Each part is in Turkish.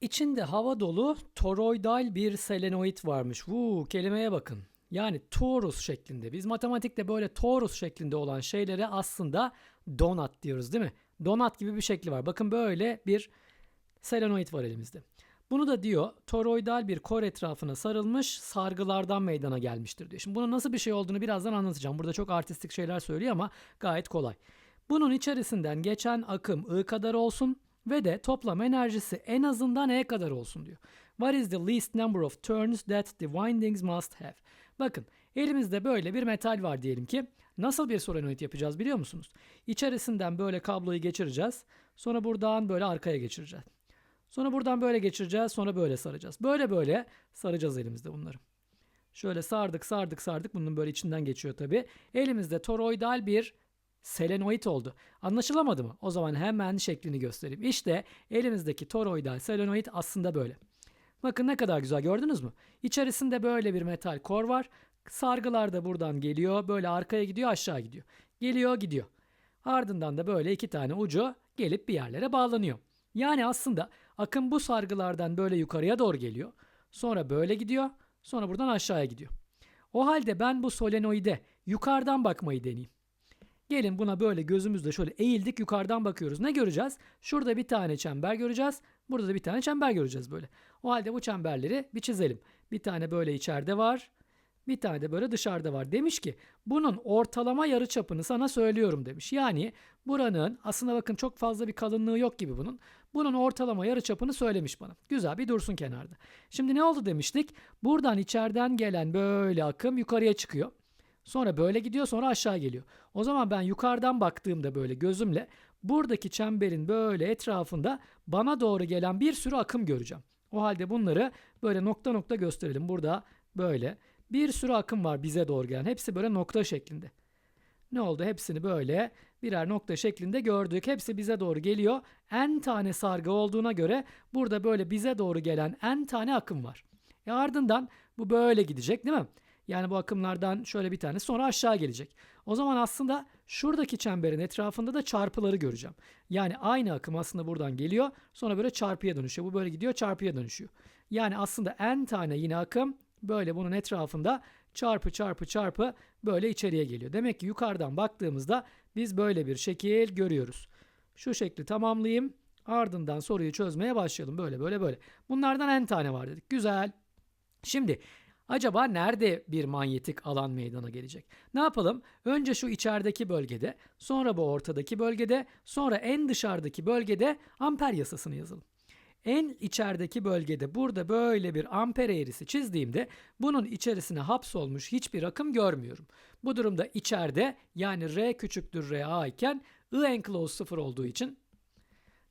İçinde hava dolu toroidal bir selenoid varmış. Vuu kelimeye bakın. Yani torus şeklinde. Biz matematikte böyle torus şeklinde olan şeylere aslında donut diyoruz değil mi? Donut gibi bir şekli var. Bakın böyle bir selenoid var elimizde. Bunu da diyor toroidal bir kor etrafına sarılmış sargılardan meydana gelmiştir diyor. Şimdi bunun nasıl bir şey olduğunu birazdan anlatacağım. Burada çok artistik şeyler söylüyor ama gayet kolay. Bunun içerisinden geçen akım I kadar olsun ve de toplam enerjisi en azından E kadar olsun diyor. What is the least number of turns that the windings must have? Bakın elimizde böyle bir metal var diyelim ki. Nasıl bir solenoid yapacağız biliyor musunuz? İçerisinden böyle kabloyu geçireceğiz. Sonra buradan böyle arkaya geçireceğiz. Sonra buradan böyle geçireceğiz. Sonra böyle saracağız. Böyle böyle saracağız elimizde bunları. Şöyle sardık sardık sardık. Bunun böyle içinden geçiyor tabii. Elimizde toroidal bir selenoid oldu. Anlaşılamadı mı? O zaman hemen şeklini göstereyim. İşte elimizdeki toroidal selenoid aslında böyle. Bakın ne kadar güzel gördünüz mü? İçerisinde böyle bir metal kor var. Sargılar da buradan geliyor. Böyle arkaya gidiyor aşağı gidiyor. Geliyor gidiyor. Ardından da böyle iki tane ucu gelip bir yerlere bağlanıyor. Yani aslında akım bu sargılardan böyle yukarıya doğru geliyor. Sonra böyle gidiyor. Sonra buradan aşağıya gidiyor. O halde ben bu solenoide yukarıdan bakmayı deneyeyim. Gelin buna böyle gözümüzle şöyle eğildik yukarıdan bakıyoruz. Ne göreceğiz? Şurada bir tane çember göreceğiz. Burada da bir tane çember göreceğiz böyle. O halde bu çemberleri bir çizelim. Bir tane böyle içeride var. Bir tane de böyle dışarıda var. Demiş ki bunun ortalama yarı çapını sana söylüyorum demiş. Yani buranın aslında bakın çok fazla bir kalınlığı yok gibi bunun. Bunun ortalama yarı çapını söylemiş bana. Güzel bir dursun kenarda. Şimdi ne oldu demiştik? Buradan içeriden gelen böyle akım yukarıya çıkıyor. Sonra böyle gidiyor sonra aşağı geliyor. O zaman ben yukarıdan baktığımda böyle gözümle buradaki çemberin böyle etrafında bana doğru gelen bir sürü akım göreceğim. O halde bunları böyle nokta nokta gösterelim. Burada böyle bir sürü akım var bize doğru gelen. Hepsi böyle nokta şeklinde. Ne oldu? Hepsini böyle birer nokta şeklinde gördük. Hepsi bize doğru geliyor. N tane sargı olduğuna göre burada böyle bize doğru gelen N tane akım var. E ardından bu böyle gidecek değil mi? Yani bu akımlardan şöyle bir tane sonra aşağı gelecek. O zaman aslında şuradaki çemberin etrafında da çarpıları göreceğim. Yani aynı akım aslında buradan geliyor sonra böyle çarpıya dönüşüyor. Bu böyle gidiyor çarpıya dönüşüyor. Yani aslında n tane yine akım böyle bunun etrafında çarpı çarpı çarpı böyle içeriye geliyor. Demek ki yukarıdan baktığımızda biz böyle bir şekil görüyoruz. Şu şekli tamamlayayım. Ardından soruyu çözmeye başlayalım. Böyle böyle böyle. Bunlardan n tane var dedik. Güzel. Şimdi Acaba nerede bir manyetik alan meydana gelecek? Ne yapalım? Önce şu içerideki bölgede, sonra bu ortadaki bölgede, sonra en dışarıdaki bölgede amper yasasını yazalım. En içerideki bölgede burada böyle bir amper eğrisi çizdiğimde bunun içerisine hapsolmuş hiçbir akım görmüyorum. Bu durumda içeride yani R küçüktür RA iken I enclosed sıfır olduğu için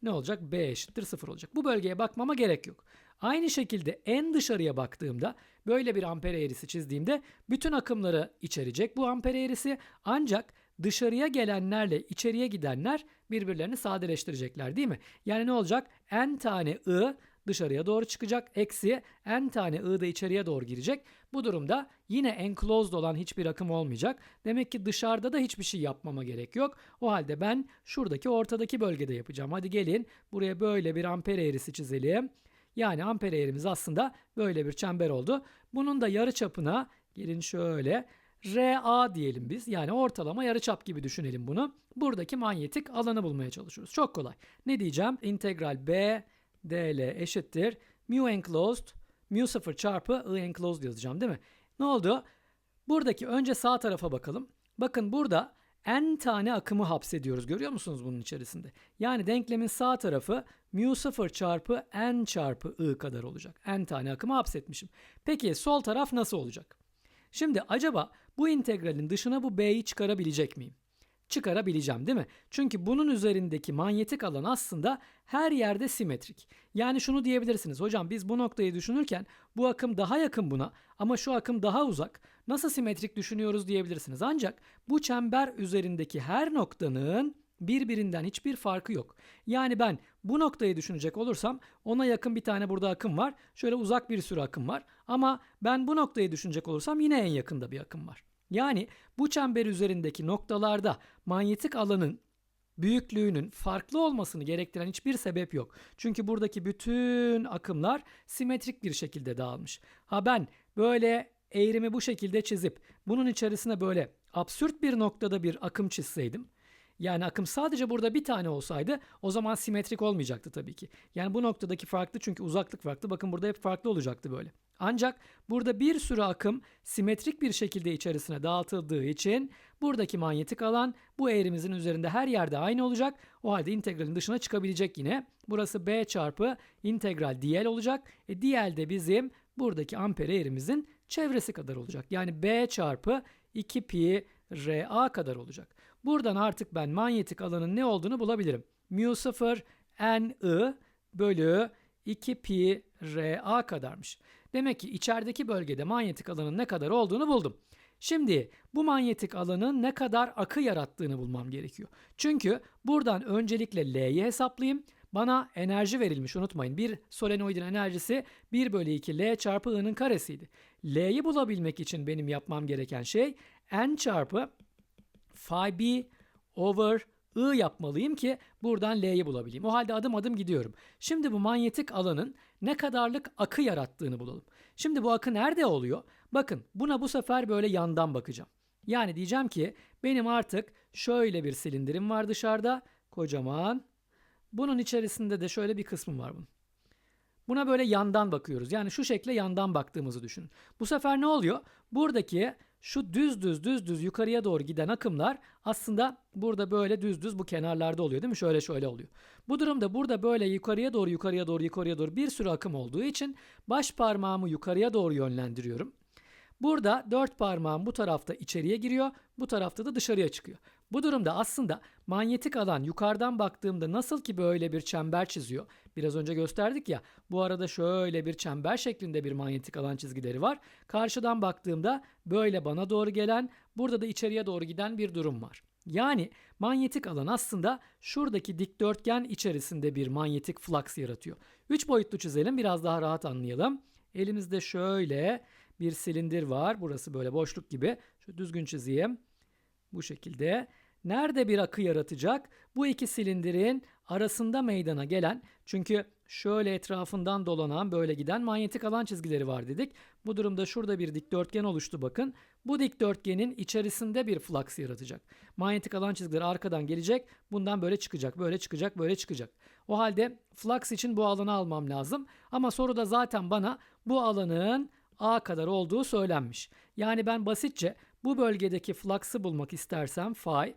ne olacak? B eşittir 0 olacak. Bu bölgeye bakmama gerek yok. Aynı şekilde en dışarıya baktığımda böyle bir amper eğrisi çizdiğimde bütün akımları içerecek bu amper eğrisi ancak dışarıya gelenlerle içeriye gidenler birbirlerini sadeleştirecekler değil mi? Yani ne olacak? N tane I dışarıya doğru çıkacak. Eksi n tane I da içeriye doğru girecek. Bu durumda yine enclosed olan hiçbir akım olmayacak. Demek ki dışarıda da hiçbir şey yapmama gerek yok. O halde ben şuradaki ortadaki bölgede yapacağım. Hadi gelin buraya böyle bir amper eğrisi çizelim. Yani amper eğrimiz aslında böyle bir çember oldu. Bunun da yarı çapına gelin şöyle RA diyelim biz. Yani ortalama yarıçap gibi düşünelim bunu. Buradaki manyetik alanı bulmaya çalışıyoruz. Çok kolay. Ne diyeceğim? İntegral B dl eşittir mu enclosed mu 0 çarpı I enclosed yazacağım değil mi? Ne oldu? Buradaki önce sağ tarafa bakalım. Bakın burada n tane akımı hapsediyoruz. Görüyor musunuz bunun içerisinde? Yani denklemin sağ tarafı mu 0 çarpı n çarpı I kadar olacak. n tane akımı hapsetmişim. Peki sol taraf nasıl olacak? Şimdi acaba bu integralin dışına bu b'yi çıkarabilecek miyim? Çıkarabileceğim değil mi? Çünkü bunun üzerindeki manyetik alan aslında her yerde simetrik. Yani şunu diyebilirsiniz. Hocam biz bu noktayı düşünürken bu akım daha yakın buna ama şu akım daha uzak. Nasıl simetrik düşünüyoruz diyebilirsiniz. Ancak bu çember üzerindeki her noktanın birbirinden hiçbir farkı yok. Yani ben bu noktayı düşünecek olursam ona yakın bir tane burada akım var. Şöyle uzak bir sürü akım var. Ama ben bu noktayı düşünecek olursam yine en yakında bir akım var. Yani bu çember üzerindeki noktalarda manyetik alanın büyüklüğünün farklı olmasını gerektiren hiçbir sebep yok. Çünkü buradaki bütün akımlar simetrik bir şekilde dağılmış. Ha ben böyle eğrimi bu şekilde çizip bunun içerisine böyle absürt bir noktada bir akım çizseydim yani akım sadece burada bir tane olsaydı o zaman simetrik olmayacaktı tabii ki. Yani bu noktadaki farklı çünkü uzaklık farklı. Bakın burada hep farklı olacaktı böyle. Ancak burada bir sürü akım simetrik bir şekilde içerisine dağıtıldığı için buradaki manyetik alan bu eğrimizin üzerinde her yerde aynı olacak. O halde integralin dışına çıkabilecek yine. Burası B çarpı integral dl olacak. E dl de bizim buradaki amper eğrimizin çevresi kadar olacak. Yani B çarpı 2 pi RA kadar olacak. Buradan artık ben manyetik alanın ne olduğunu bulabilirim. Mu 0 n i bölü 2 pi RA kadarmış. Demek ki içerideki bölgede manyetik alanın ne kadar olduğunu buldum. Şimdi bu manyetik alanın ne kadar akı yarattığını bulmam gerekiyor. Çünkü buradan öncelikle L'yi hesaplayayım. Bana enerji verilmiş unutmayın. Bir solenoidin enerjisi 1 bölü 2 L çarpı I'nın karesiydi. L'yi bulabilmek için benim yapmam gereken şey N çarpı phi b over I yapmalıyım ki buradan L'yi bulabileyim. O halde adım adım gidiyorum. Şimdi bu manyetik alanın ne kadarlık akı yarattığını bulalım. Şimdi bu akı nerede oluyor? Bakın buna bu sefer böyle yandan bakacağım. Yani diyeceğim ki benim artık şöyle bir silindirim var dışarıda. Kocaman. Bunun içerisinde de şöyle bir kısmım var bunun. Buna böyle yandan bakıyoruz. Yani şu şekle yandan baktığımızı düşünün. Bu sefer ne oluyor? Buradaki şu düz düz düz düz yukarıya doğru giden akımlar aslında burada böyle düz düz bu kenarlarda oluyor değil mi? Şöyle şöyle oluyor. Bu durumda burada böyle yukarıya doğru yukarıya doğru yukarıya doğru bir sürü akım olduğu için baş parmağımı yukarıya doğru yönlendiriyorum. Burada dört parmağım bu tarafta içeriye giriyor, bu tarafta da dışarıya çıkıyor. Bu durumda aslında manyetik alan yukarıdan baktığımda nasıl ki böyle bir çember çiziyor. Biraz önce gösterdik ya bu arada şöyle bir çember şeklinde bir manyetik alan çizgileri var. Karşıdan baktığımda böyle bana doğru gelen burada da içeriye doğru giden bir durum var. Yani manyetik alan aslında şuradaki dikdörtgen içerisinde bir manyetik flux yaratıyor. Üç boyutlu çizelim biraz daha rahat anlayalım. Elimizde şöyle bir silindir var. Burası böyle boşluk gibi. Şu düzgün çizeyim. Bu şekilde. Nerede bir akı yaratacak? Bu iki silindirin arasında meydana gelen çünkü şöyle etrafından dolanan böyle giden manyetik alan çizgileri var dedik. Bu durumda şurada bir dikdörtgen oluştu bakın. Bu dikdörtgenin içerisinde bir flux yaratacak. Manyetik alan çizgileri arkadan gelecek. Bundan böyle çıkacak, böyle çıkacak, böyle çıkacak. O halde flux için bu alanı almam lazım. Ama soruda zaten bana bu alanın A kadar olduğu söylenmiş. Yani ben basitçe bu bölgedeki flux'ı bulmak istersem phi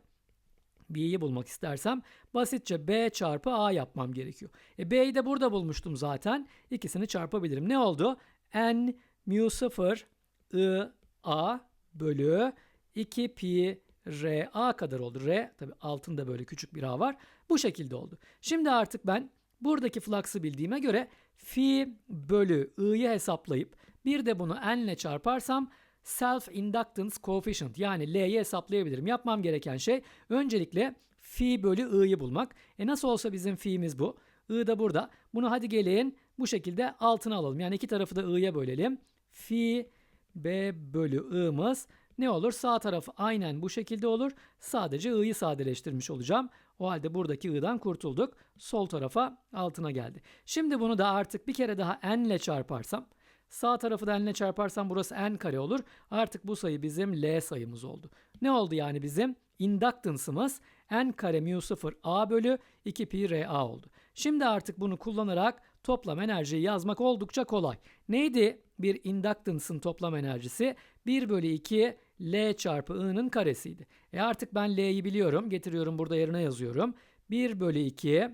B'yi bulmak istersem basitçe B çarpı A yapmam gerekiyor. E B'yi de burada bulmuştum zaten. İkisini çarpabilirim. Ne oldu? N mu 0 I A bölü 2 pi R A kadar oldu. R tabi altında böyle küçük bir A var. Bu şekilde oldu. Şimdi artık ben buradaki flux'ı bildiğime göre fi bölü I'yi hesaplayıp bir de bunu n ile çarparsam self inductance coefficient yani L'yi hesaplayabilirim. Yapmam gereken şey öncelikle fi bölü i'yi bulmak. E nasıl olsa bizim fi'miz bu. I da burada. Bunu hadi gelin bu şekilde altına alalım. Yani iki tarafı da i'ye bölelim. Fi b bölü i'miz ne olur? Sağ tarafı aynen bu şekilde olur. Sadece i'yi sadeleştirmiş olacağım. O halde buradaki i'dan kurtulduk. Sol tarafa altına geldi. Şimdi bunu da artık bir kere daha n ile çarparsam Sağ tarafı da n'le çarparsam burası n kare olur. Artık bu sayı bizim L sayımız oldu. Ne oldu yani bizim? Inductance'ımız n kare mu 0 a bölü 2 pi r a oldu. Şimdi artık bunu kullanarak toplam enerjiyi yazmak oldukça kolay. Neydi bir inductance'ın toplam enerjisi? 1 bölü 2 L çarpı I'nın karesiydi. E artık ben L'yi biliyorum. Getiriyorum burada yerine yazıyorum. 1 bölü 2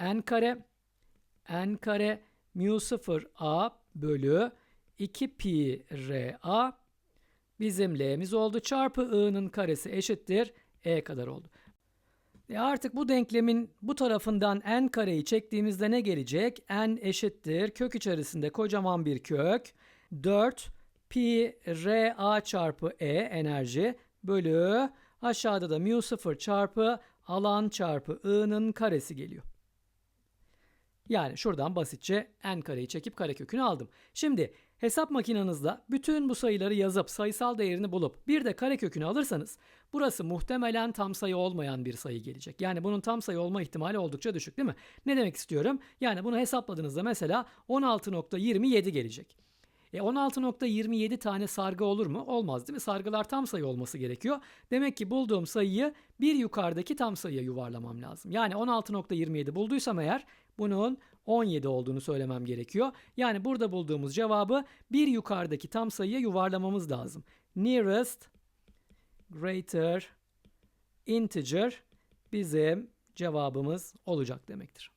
n kare n kare mu 0 a bölü 2 pi r a bizim l'miz oldu. Çarpı i'nin karesi eşittir e kadar oldu. E artık bu denklemin bu tarafından n kareyi çektiğimizde ne gelecek? n eşittir kök içerisinde kocaman bir kök 4 pi r a çarpı e enerji bölü aşağıda da mu 0 çarpı alan çarpı i'nin karesi geliyor. Yani şuradan basitçe n kareyi çekip karekökünü aldım. Şimdi hesap makinenizde bütün bu sayıları yazıp sayısal değerini bulup bir de karekökünü alırsanız burası muhtemelen tam sayı olmayan bir sayı gelecek. Yani bunun tam sayı olma ihtimali oldukça düşük değil mi? Ne demek istiyorum? Yani bunu hesapladığınızda mesela 16.27 gelecek. E 16.27 tane sargı olur mu? Olmaz değil mi? Sargılar tam sayı olması gerekiyor. Demek ki bulduğum sayıyı bir yukarıdaki tam sayıya yuvarlamam lazım. Yani 16.27 bulduysam eğer bunun 17 olduğunu söylemem gerekiyor. Yani burada bulduğumuz cevabı bir yukarıdaki tam sayıya yuvarlamamız lazım. Nearest greater integer bizim cevabımız olacak demektir.